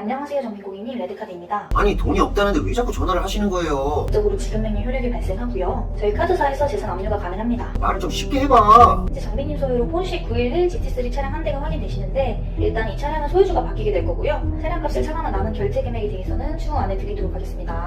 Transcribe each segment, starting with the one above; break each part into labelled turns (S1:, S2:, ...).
S1: 안녕하세요 전미 고객님 레드카드입니다.
S2: 아니 돈이 없다는데 왜 자꾸 전화를 하시는 거예요?
S1: 법적으로 지급명령 효력이 발생하고요. 저희 카드사에서 재산 압류가 가능합니다.
S2: 말을 좀 쉽게 해봐.
S1: 이제 정비님 소유로 폰시 911 GT3 차량 한 대가 확인되시는데 일단 이 차량은 소유주가 바뀌게 될 거고요. 차량값을 차감한 남은 결제 금액에 대해서는 추후 안내 드리도록 하겠습니다.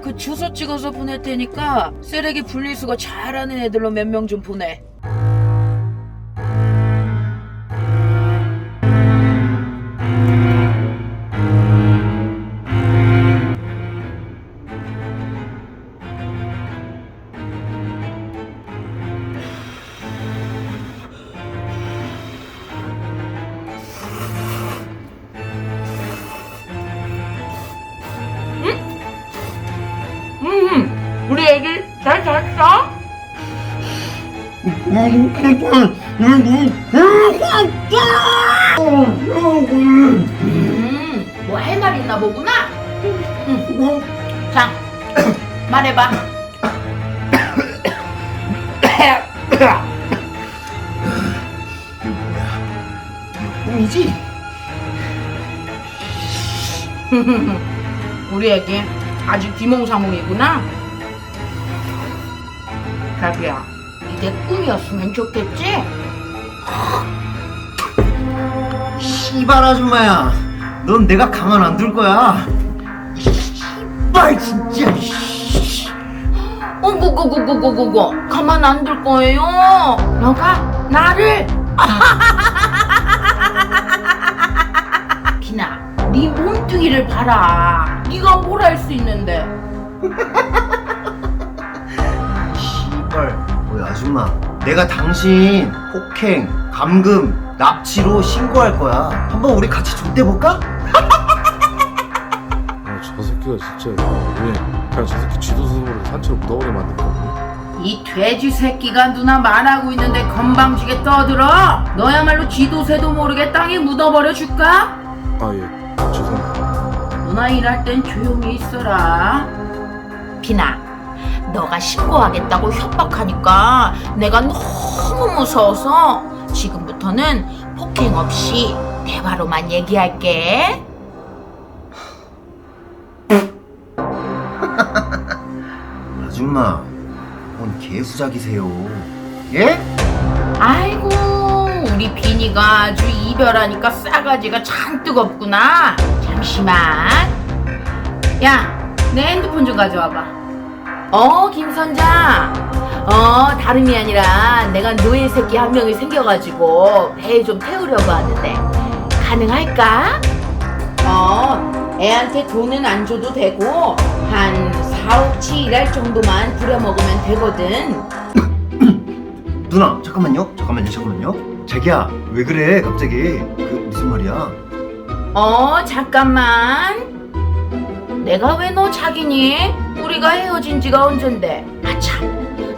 S3: 그 주소 찍어서 보낼 테니까 쓰레기 분리수거 잘하는 애들로 몇 명 좀 보내. 음, 뭐 할 말 있나 보구나. 음. 자, 말해봐.
S2: 꿈이지?
S3: 우리 애기 아직 비몽사몽이구나. 자기야, 이게 꿈이었으면 좋겠지?
S2: 씨발 아줌마야. 넌 내가 가만 안 둘 거야. 씨발 진짜. 씨.
S3: 어구구구구구구구 가만 안 둘 거예요. 너가 나를 기나 네 몸뚱이를 봐라. 네가 뭘 할 수 있는데?
S2: 씨발. 뭐야 아줌마. 내가 당신 폭행, 감금, 납치로 신고할 거야. 한번 우리 같이 좆대 볼까?
S4: 아, 저 새끼가 진짜 왜 그냥 저 새끼 쥐도서로 산채로 묻어버려 만들 거야
S3: 이 돼지 새끼가 누나 말하고 있는데 건방지게 떠들어? 너야말로 쥐도 새도 모르게 땅에 묻어버려 줄까?
S4: 아예 죄송합니다
S3: 누나 일할 땐 조용히 있어라. 비나, 너가 신고하겠다고 협박하니까 내가 너무 무서워서 지금부터는 폭행 없이 대화로만 얘기할게.
S2: 아줌마. 뭔 개수작이세요. 예?
S3: 아이고, 우리 비니가 아주 이별하니까 싸가지가 잔뜩 없구나. 잠시만. 야, 내 핸드폰 좀 가져와봐. 어, 김선장. 어, 다름이 아니라 내가 노예 새끼 한 명이 생겨가지고 배에 좀 태우려고 하는데 가능할까? 어, 애한테 돈은 안 줘도 되고 한 4억치 일할 정도만 부려먹으면 되거든.
S2: 누나 잠깐만요 잠깐만요 잠깐만요 자기야 왜 그래 갑자기 그 무슨 말이야
S3: 어, 잠깐만. 내가 왜 너 자기니? 우리가 헤어진 지가 언젠데? 아, 참.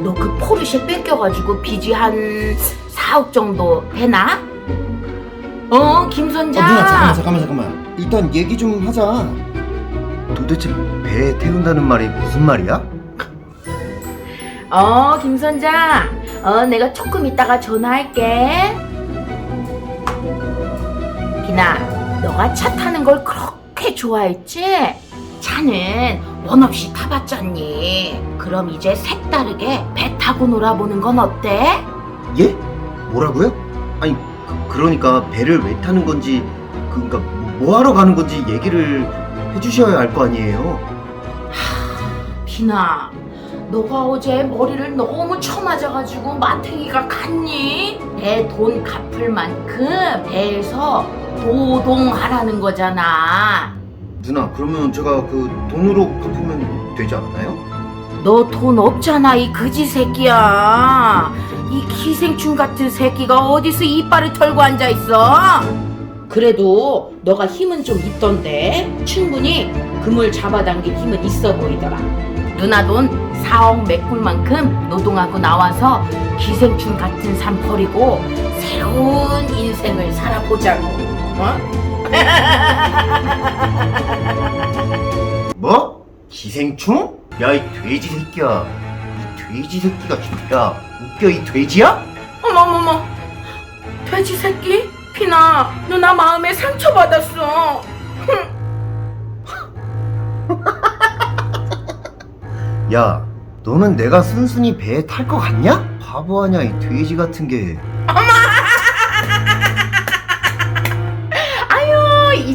S3: 너 그 포르쉐 뺏겨가지고 빚이 한 4억 정도 되나? 어, 김선장.
S2: 어, 누나 잠깐만 잠깐만 잠깐만 일단 얘기 좀 하자 도대체 배에 태운다는 말이 무슨 말이야?
S3: 어, 김선장. 어, 내가 조금 이따가 전화할게. 기나, 너가 차 타는 걸 그렇게 좋아했지? 차는 원 없이 타봤잖니. 그럼 이제 색다르게 배 타고 놀아보는 건 어때?
S2: 예? 뭐라고요? 아니 그, 러니까 배를 왜 타는 건지 그니까 뭐 하러 가는 건지 얘기를 해주셔야 알 거 아니에요
S3: 기나, 너가 어제 머리를 너무 쳐맞아가지고 마탱이가 갔니? 내 돈 갚을 만큼 배에서 도동하라는 거잖아.
S2: 누나 그러면 제가 그 돈으로 갚으면 되지 않나요?
S3: 너 돈 없잖아 이 그지 새끼야 이 기생충 같은 새끼가 어디서 이빨을 털고 앉아있어 그래도 너가 힘은 좀 있던데 충분히 그물 잡아당길 힘은 있어 보이더라 누나 돈 4억 메꿀 만큼 노동하고 나와서 기생충 같은 삶 버리고 새로운 인생을 살아보자고 어?
S2: 뭐? 기생충? 야 이 돼지 새끼야 이 돼지 새끼가 진짜 웃겨 이 돼지야?
S3: 어머머머 돼 돼지 새끼? 피나 누나 마음에 상처받았어
S2: 야, 너는 내가 순순히 배에 탈 것 같냐? 바보 아냐 이 돼지 같은 게.
S3: 아유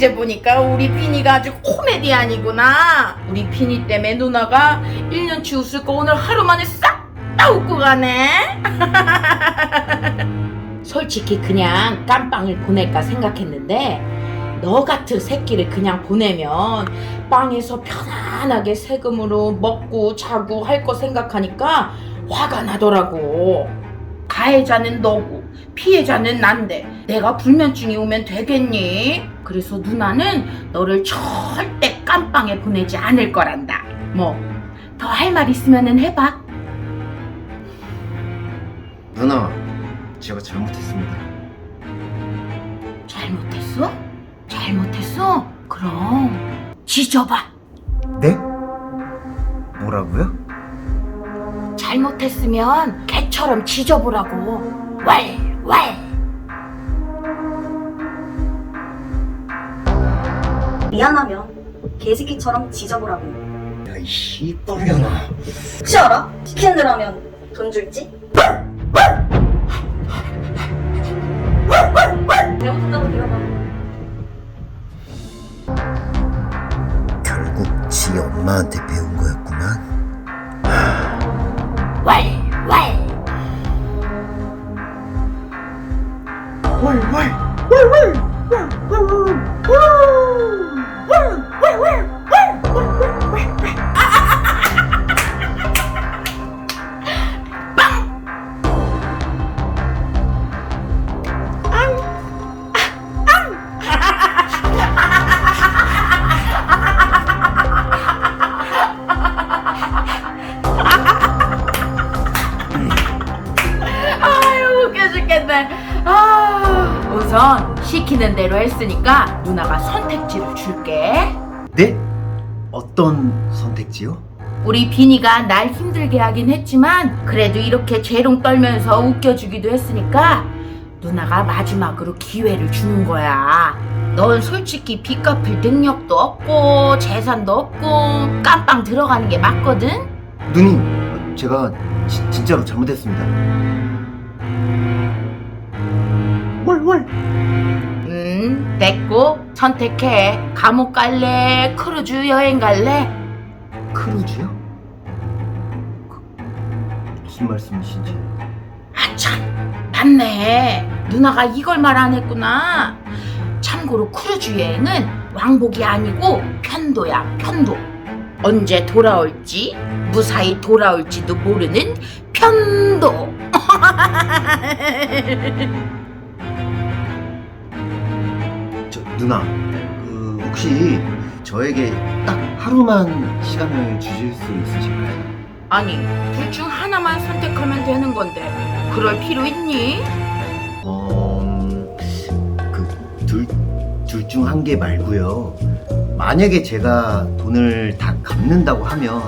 S3: 이제 보니까 우리 피니가 아주 코미디안이구나. 우리 피니 때문에 누나가 1년치 웃을 거 오늘 하루 만에 싹 다 웃고 가네. 솔직히 그냥 깜빵을 보낼까 생각했는데 너 같은 새끼를 그냥 보내면 빵에서 편안하게 세금으로 먹고 자고 할 거 생각하니까 화가 나더라고. 가해자는 너고 피해자는 난데. 내가 불면증이 오면 되겠니? 그래서 누나는 너를 절대 깜빵에 보내지 않을 거란다. 뭐 더 할 말 있으면은 해봐.
S2: 누나, 제가 잘못했습니다.
S3: 잘못했어? 잘못했어? 그럼 지져봐.
S2: 네? 뭐라고요?
S3: 잘못했으면 개처럼 지져보라고. 왈 왈.
S5: 미안하면 개새끼처럼 지져보라고.
S2: 야, 이 씨발년아.
S5: 혹시 알아? 대로 하면 돈 줄지? 잘못했다고 들어봐.
S2: 결국 지 엄마한테 배운
S3: 웃겨 죽겠네. 아 우선 시키는 대로 했으니까 누나가 선택지를 줄게.
S2: 네? 어떤 선택지요?
S3: 우리 비니가 날 힘들게 하긴 했지만 그래도 이렇게 재롱 떨면서 웃겨주기도 했으니까 누나가 마지막으로 기회를 주는 거야. 넌 솔직히 빚 갚을 능력도 없고 재산도 없고 깜빵 들어가는 게 맞거든?
S2: 누님, 제가 지- 진짜로 잘못했습니다.
S3: 음, 됐고 선택해. 감옥 갈래? 크루즈 여행 갈래?
S2: 크루즈요? 그, 무슨 말씀이신지.
S3: 아 참, 맞네. 누나가 이걸 말 안 했구나. 참고로 크루즈 여행은 왕복이 아니고 편도야, 편도. 언제 돌아올지, 무사히 돌아올지도 모르는 편도.
S2: 누나, 그 혹시 저에게 딱 하루만 시간을 주실 수 있으실까요?
S3: 아니, 둘 중 하나만 선택하면 되는 건데, 그럴 필요 있니?
S2: 어, 그둘 둘 중 한 개 말고요. 만약에 제가 돈을 다 갚는다고 하면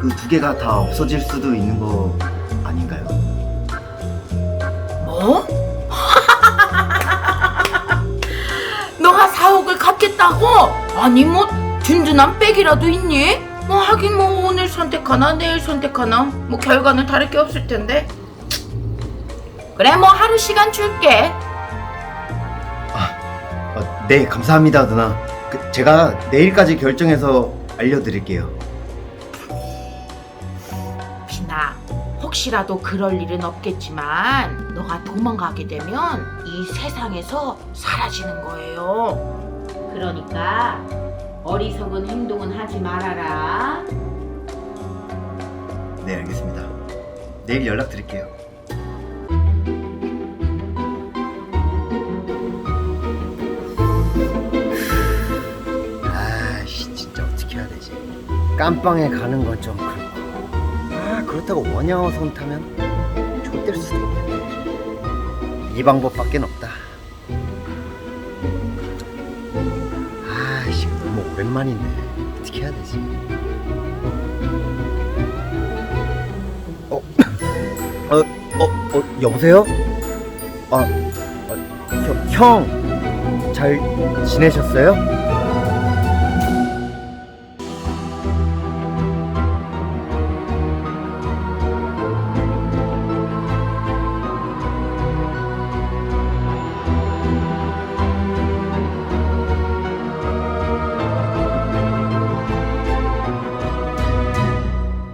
S2: 그 두 개가 다 없어질 수도 있는 거
S3: 4억을 갚겠다고? 아니 뭐 든든한 백이라도 있니? 뭐 하긴 뭐 오늘 선택하나 내일 선택하나 뭐 결과는 다를 게 없을 텐데 그래 뭐 하루 시간 줄게
S2: 어, 네, 감사합니다, 누나. 그, 제가 내일까지 결정해서 알려드릴게요.
S3: 비나 혹시라도 그럴 일은 없겠지만 너가 도망가게 되면 이 세상에서 사라지는 거예요 그러니까 어리석은 행동은 하지 말아라
S2: 네, 알겠습니다. 내일 연락드릴게요. 아씨, 진짜 어떻게 해야 되지? 깜빵에 가는 건 좀 그렇고. 아, 그렇다고 원양어선 타면 좆될 수도 있네. 이 방법밖에 없다. 500만인데 어떻게 해야 되지? 어? 어? 어? 어? 여보세요? 아, 아 형, 형, 잘 지내셨어요?